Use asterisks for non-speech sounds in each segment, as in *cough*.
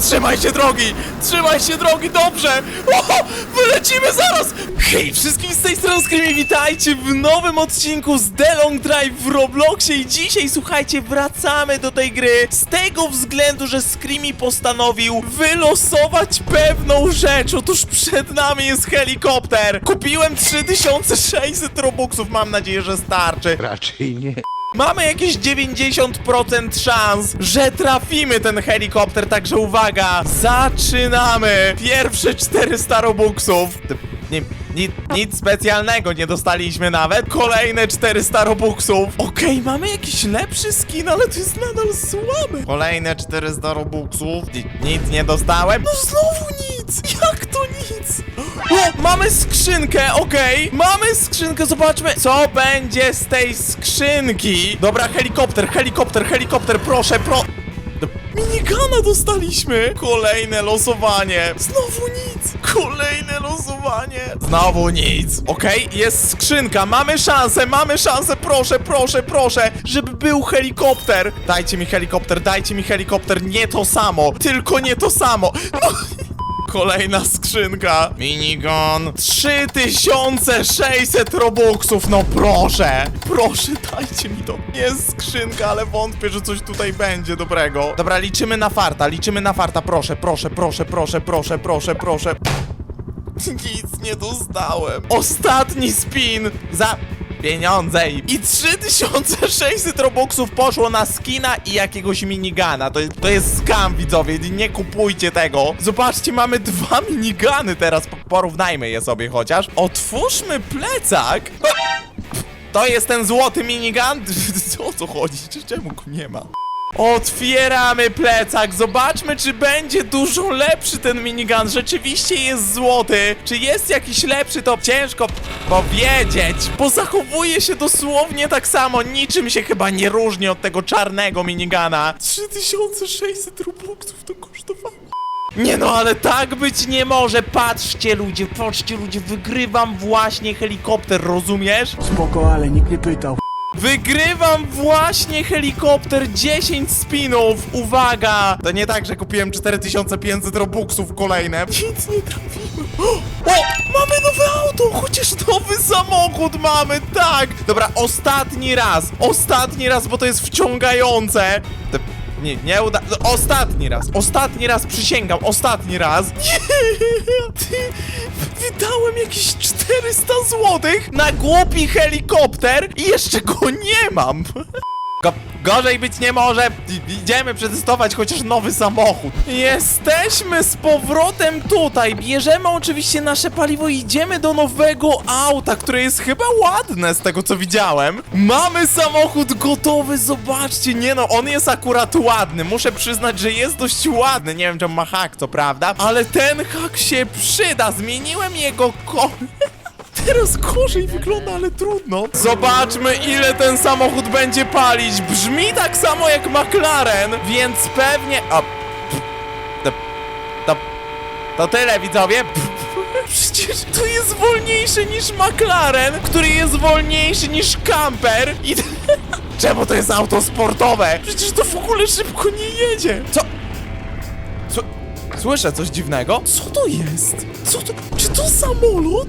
Trzymaj się drogi! Trzymaj się drogi, dobrze! O, wylecimy zaraz! Hej, wszystkim z tej strony Screamy, witajcie w nowym odcinku z The Long Drive w Robloxie i dzisiaj, słuchajcie, wracamy do tej gry z tego względu, że Screamy postanowił wylosować pewną rzecz. Otóż przed nami jest helikopter. Kupiłem 3600 robuxów, mam nadzieję, że starczy. Raczej nie. Mamy jakieś 90% szans, że trafimy ten helikopter, także uwaga, zaczynamy! Pierwsze 400 robuxów. Nie, ni, nic specjalnego nie dostaliśmy nawet. Kolejne 400 robuxów. Okej, mamy jakiś lepszy skin, ale to jest nadal słabe. Kolejne 400 robuxów. Ni, nic nie dostałem. No znowu nic! Jak to nic? O, mamy skrzynkę, okej. Mamy skrzynkę, zobaczmy, co będzie z tej skrzynki. Dobra, helikopter, helikopter, helikopter, proszę, pro... Minigana dostaliśmy! Kolejne losowanie! Znowu nic! Kolejne losowanie! Znowu nic! Okej, jest skrzynka, mamy szansę, mamy szansę, proszę, proszę, proszę, żeby był helikopter! Dajcie mi helikopter, dajcie mi helikopter, nie to samo, tylko nie to samo! No. *laughs* Kolejna skrzynka. Minigun. 3600 robuxów, no proszę. Proszę, dajcie mi to. Jest skrzynka, ale wątpię, że coś tutaj będzie dobrego. Dobra, liczymy na farta, liczymy na farta. Proszę, proszę, proszę, proszę, proszę, proszę, proszę. Nic nie dostałem. Ostatni spin za pieniądze i i 3600 robuxów poszło na skina i jakiegoś minigana. To, to jest skam, widzowie, nie kupujcie tego. Zobaczcie, mamy dwa minigany teraz, po- porównajmy je sobie chociaż. Otwórzmy plecak. *laughs* To jest ten złoty minigun? *laughs* O co chodzi? Czemu go nie ma? Otwieramy plecak, zobaczmy czy będzie dużo lepszy ten minigun, rzeczywiście jest złoty. Czy jest jakiś lepszy, to ciężko powiedzieć Bo zachowuje się dosłownie tak samo, niczym się chyba nie różni od tego czarnego minigana 3600 robuxów to kosztowało. Nie no, ale tak być nie może. Patrzcie ludzie, patrzcie ludzie, wygrywam właśnie helikopter, rozumiesz? Spoko, ale nikt nie pytał. Wygrywam właśnie helikopter 10 spinów. Uwaga! To nie tak, że kupiłem 4500 robuxów kolejne. Nic nie trafiłem. O! o! Mamy nowe auto! Chociaż nowy samochód mamy, tak! Dobra, ostatni raz. Ostatni raz, bo to jest wciągające. Te- Nie, nie uda... no, Ostatni raz, ostatni raz, przysięgam, ostatni raz. *laughs* Nie! Wydałem jakieś 400 złotych na głupi helikopter i jeszcze go nie mam. *laughs* Go, gorzej być nie może. Idziemy przetestować chociaż nowy samochód. Jesteśmy z powrotem tutaj. Bierzemy oczywiście nasze paliwo i idziemy do nowego auta, które jest chyba ładne z tego co widziałem. Mamy samochód gotowy, zobaczcie. Nie no, on jest akurat ładny. Muszę przyznać, że jest dość ładny. Nie wiem, czy on ma hak, co prawda, ale ten hak się przyda. Zmieniłem jego ko... *laughs* Teraz gorzej wygląda, ale trudno. Zobaczmy, ile ten samochód będzie palić. Brzmi tak samo jak McLaren, więc pewnie... Pff, to, to, to tyle, widzowie. Przecież to jest wolniejsze niż McLaren, który jest wolniejszy niż camper i... *laughs* Czemu to jest auto sportowe? Przecież to w ogóle szybko nie jedzie. Co? Słyszę coś dziwnego. Co to jest? Co to? Czy to samolot?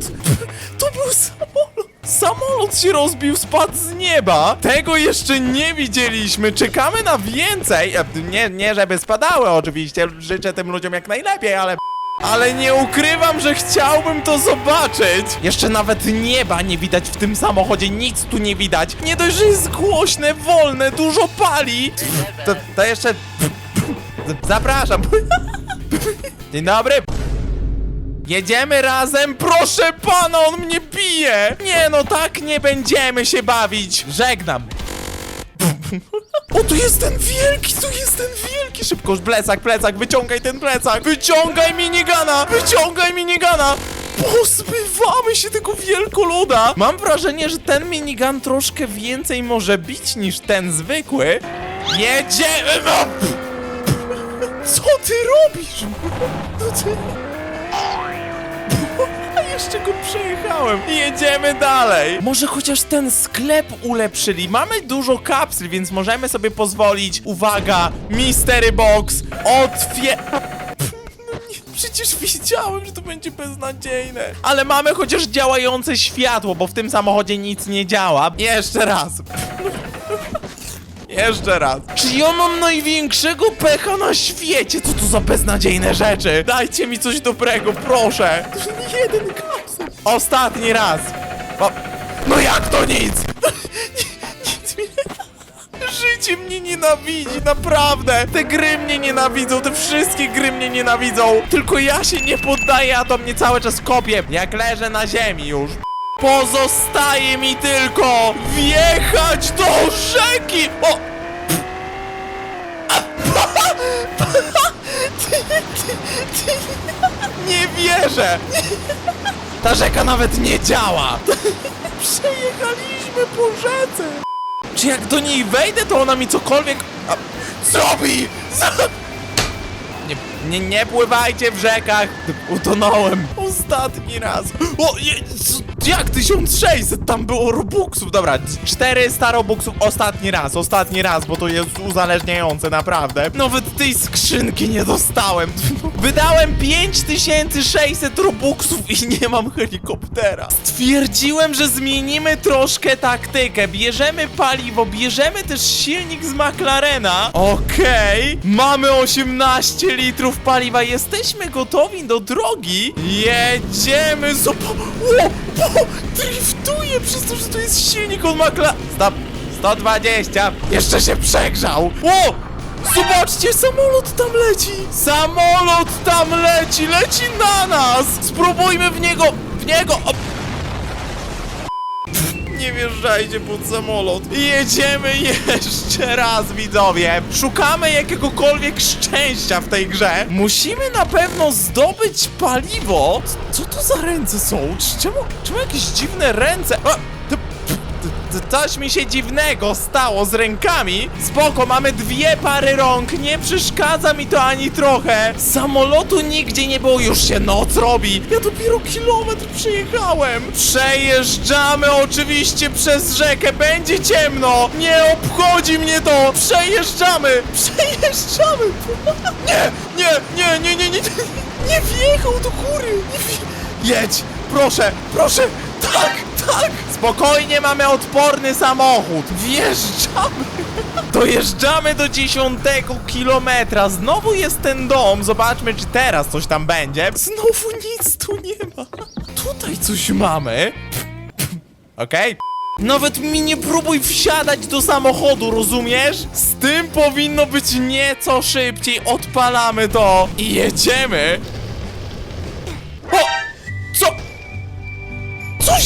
To był samolot. Samolot się rozbił, spadł z nieba. Tego jeszcze nie widzieliśmy. Czekamy na więcej. E, Nie, nie żeby spadały oczywiście. Życzę tym ludziom jak najlepiej, ale... Ale nie ukrywam, że chciałbym to zobaczyć. Jeszcze nawet nieba nie widać w tym samochodzie, nic tu nie widać. Nie dość, że jest głośne, wolne, dużo pali. To, to jeszcze... Zapraszam. *laughs* Dzień dobry. Jedziemy razem? Proszę pana, on mnie bije! Nie no, tak nie będziemy się bawić. Żegnam. O, tu jest ten wielki, tu jest ten wielki! Szybko, plecak, plecak, wyciągaj ten plecak! Wyciągaj minigana! Wyciągaj minigana! Pozbywamy się tego wielkoloda! Mam wrażenie, że ten minigun troszkę więcej może bić niż ten zwykły. Jedziemy! No! Co ty robisz? No ty... A jeszcze go przejechałem. Jedziemy dalej. Może chociaż ten sklep ulepszyli. Mamy dużo kapsl, więc możemy sobie pozwolić. Uwaga, Mystery Box otwie... przecież wiedziałem, że to będzie beznadziejne. Ale mamy chociaż działające światło, bo w tym samochodzie nic nie działa. Jeszcze raz. Jeszcze raz. Czy ja mam największego pecha na świecie? Co to za beznadziejne rzeczy? Dajcie mi coś dobrego, proszę. Jeden kapsel. Ostatni raz. O, no jak to nic? *laughs* nic mi nie... Życie mnie nienawidzi, naprawdę. Te gry mnie nienawidzą, te wszystkie gry mnie nienawidzą. Tylko ja się nie poddaję, a to mnie cały czas kopie. Jak leżę na ziemi już. Pozostaje mi tylko wjechać do rzeki! O! Nie wierzę! Ta rzeka nawet nie działa! Przejechaliśmy po rzece! Czy jak do niej wejdę, to ona mi cokolwiek zrobi? Nie, nie, nie pływajcie w rzekach! Utonąłem. Ostatni raz. O, je, jak 1600? Tam było robuxów. Dobra, 400 robuxów ostatni raz, ostatni raz, bo to jest uzależniające, naprawdę. Nawet tej skrzynki nie dostałem. *laughs* Wydałem 5600 robuxów i nie mam helikoptera. Stwierdziłem, że zmienimy troszkę taktykę. Bierzemy paliwo, bierzemy też silnik z McLarena. Okej, mamy 18 litrów paliwa. Jesteśmy gotowi do drogi. Jedziemy. Zob- o, o, driftuję przez to, że to jest silnik od McLarena. Stop. 120. Jeszcze się przegrzał. O! Zobaczcie, samolot tam leci! Samolot tam leci! Leci na nas! Spróbujmy w niego... w niego... O! Nie wjeżdżajcie pod samolot. Jedziemy jeszcze raz, widzowie. Szukamy jakiegokolwiek szczęścia w tej grze. Musimy na pewno zdobyć paliwo. Co to za ręce są? Czemu, czemu jakieś dziwne ręce? A, to, coś mi się dziwnego stało z rękami. Spoko, mamy dwie pary rąk, nie przeszkadza mi to ani trochę. Samolotu nigdzie nie było, już się noc robi. Ja dopiero kilometr przejechałem. Przejeżdżamy oczywiście przez rzekę, będzie ciemno. Nie obchodzi mnie to. Przejeżdżamy, przejeżdżamy. Nie, nie, nie, nie, nie, nie, nie, nie wjechał do góry. Nie wje... Jedź, proszę, proszę. Tak, tak. Spokojnie, mamy odporny samochód. Wjeżdżamy. Dojeżdżamy do dziesiątego kilometra. Znowu jest ten dom. Zobaczmy, czy teraz coś tam będzie. Znowu nic tu nie ma. Tutaj coś mamy. Okej. Nawet mi nie próbuj wsiadać do samochodu, rozumiesz? Z tym powinno być nieco szybciej. Odpalamy to i jedziemy.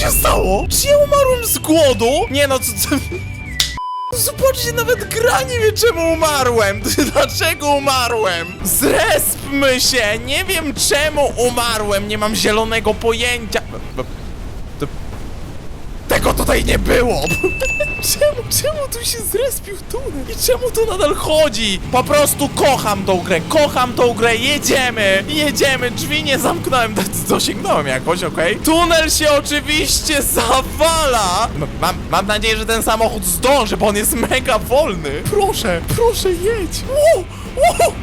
Się stało? Czy ja umarłem z głodu? Nie no, co... co... Zobaczcie, nawet gra nie wie czemu umarłem. *laughs* Dlaczego umarłem? Zrespmy się. Nie wiem czemu umarłem. Nie mam zielonego pojęcia. Tego tutaj nie było! *laughs* czemu, czemu tu się zrespił tunel? I czemu to nadal chodzi? Po prostu kocham tą grę, kocham tą grę, jedziemy! Jedziemy, drzwi nie zamknąłem, *laughs* dosięgnąłem jakoś, okej? Tunel się oczywiście zawala! M- Mam, mam nadzieję, że ten samochód zdąży, bo on jest mega wolny. Proszę, proszę, jedź! Wow, wow,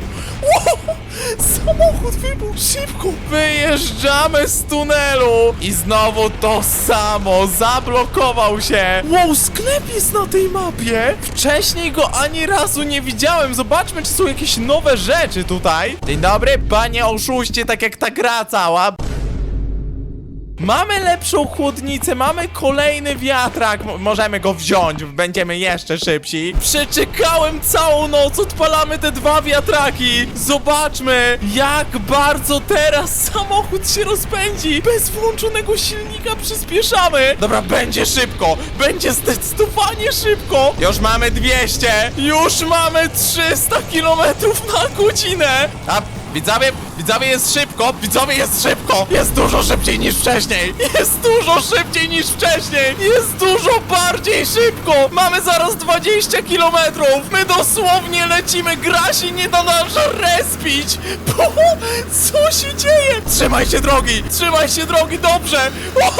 Samochód wybuchł szybko! Wyjeżdżamy z tunelu! I znowu to samo, zablokował się! Wow, sklep jest na tej mapie! Wcześniej go ani razu nie widziałem, zobaczmy, czy są jakieś nowe rzeczy tutaj. Dzień dobry, panie oszuście, tak jak ta gra cała. Mamy lepszą chłodnicę, mamy kolejny wiatrak, Mo- możemy go wziąć, będziemy jeszcze szybsi. Przeczekałem całą noc, odpalamy te dwa wiatraki. Zobaczmy, jak bardzo teraz samochód się rozpędzi. Bez włączonego silnika przyspieszamy. Dobra, będzie szybko, będzie zdecydowanie szybko. Już mamy 200, już mamy 300 km na godzinę. A Widzowie, widzowie jest szybko, widzowie jest szybko, jest dużo szybciej niż wcześniej, jest dużo szybciej niż wcześniej, jest dużo bardziej szybko, mamy zaraz 20 kilometrów, my dosłownie lecimy, gra się nie da nas respić, co się dzieje? Trzymaj się drogi, trzymaj się drogi, dobrze, o,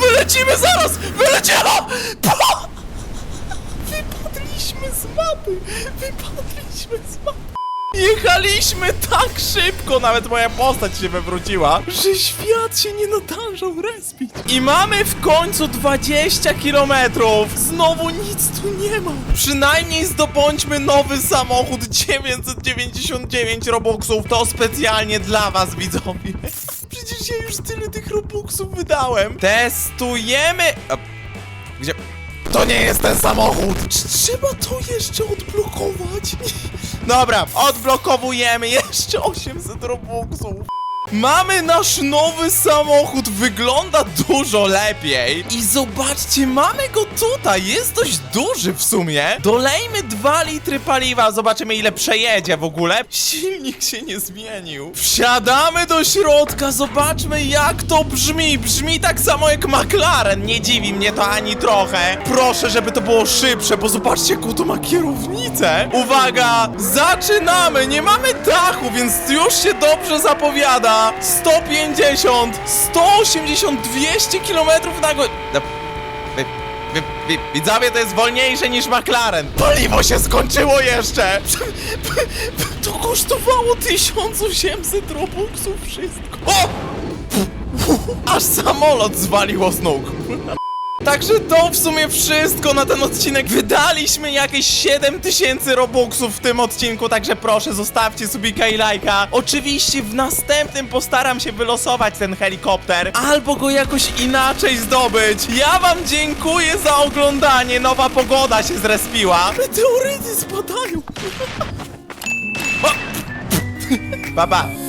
wylecimy zaraz, wylecimy, wypadliśmy z mapy, wypadliśmy z mapy. Jechaliśmy tak szybko, nawet moja postać się wywróciła, że świat się nie nadążał respić. I mamy w końcu 20 kilometrów. Znowu nic tu nie ma. Przynajmniej zdobądźmy nowy samochód 999 robuxów. To specjalnie dla was, widzowie. Przecież ja już tyle tych robuxów wydałem. Testujemy... Gdzie... To nie jest ten samochód! Czy trzeba to jeszcze odblokować? Dobra, odblokowujemy jeszcze *laughs* 800 robuxów. Mamy nasz nowy samochód, wygląda dużo lepiej. I zobaczcie, mamy go tutaj, jest dość duży w sumie. Dolejmy 2 litry paliwa, zobaczymy ile przejedzie w ogóle. Silnik się nie zmienił. Wsiadamy do środka, zobaczmy jak to brzmi. Brzmi tak samo jak McLaren, nie dziwi mnie to ani trochę. Proszę, żeby to było szybsze, bo zobaczcie jaką to ma kierownicę. Uwaga, zaczynamy, nie mamy dachu, więc już się dobrze zapowiada. 150, 180, 200 km na godzinę. Wy, widzowie, to jest wolniejsze niż McLaren. Paliwo się skończyło jeszcze. *laughs* To kosztowało 1800 robuxów wszystko. O! Aż samolot zwaliło z nóg. Także to w sumie wszystko na ten odcinek. Wydaliśmy jakieś 7000 robuxów w tym odcinku, także proszę zostawcie subika i lajka. Oczywiście w następnym postaram się wylosować ten helikopter, albo go jakoś inaczej zdobyć. Ja wam dziękuję za oglądanie, nowa pogoda się zrespiła. Meteoryty spadają. Pa, pa.